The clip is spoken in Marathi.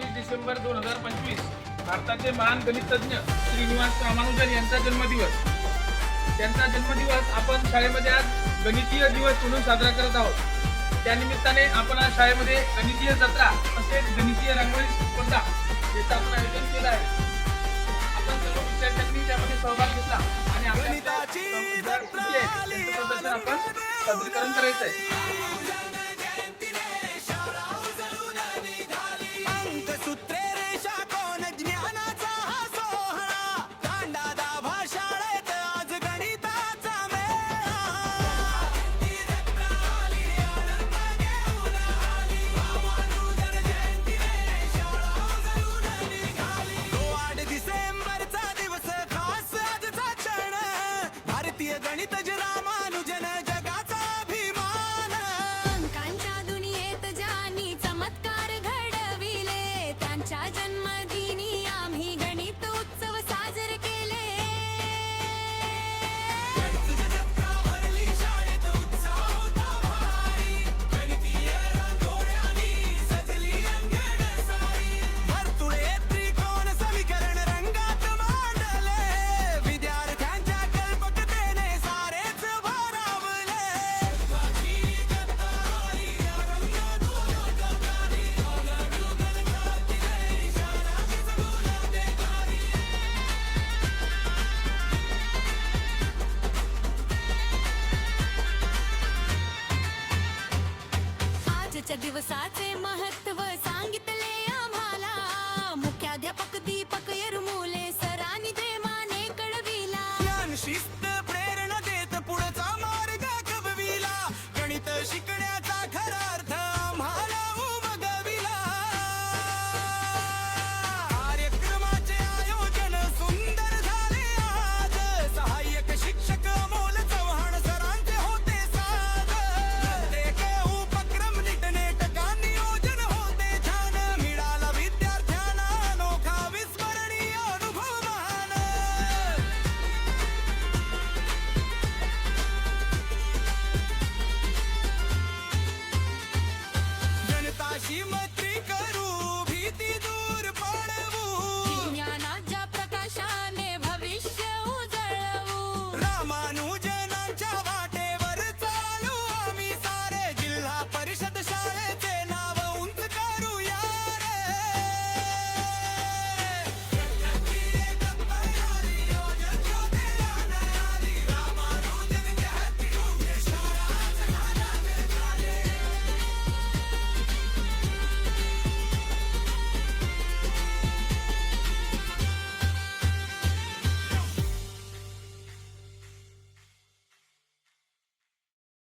बावीस डिसेंबर दोन हजार पंचवीस भारताचे महान गणितज्ञ श्रीनिवास रामानुजन यांचा जन्मदिवस त्यांचा जन्मदिवस आपण शाळेमध्ये आज गणितीय दिवस म्हणून साजरा करत आहोत त्यानिमित्ताने आपण आज शाळेमध्ये गणितीय जत्रा तसेच गणितीय रांगोळी स्पर्धा याचं आपण आयोजन केलं आहे आपण सर्व विद्यार्थ्यांनी त्यामध्ये सहभाग घेतला आणि आपल्या प्रदर्शन आपण सादरीकरण करायचं आहे आजच्या दिवसाचे महत्त्व सांगितले आम्हाला. मुख्याध्यापक दीपक येरमुले सरांनी प्रेमाने कळविला. Cima.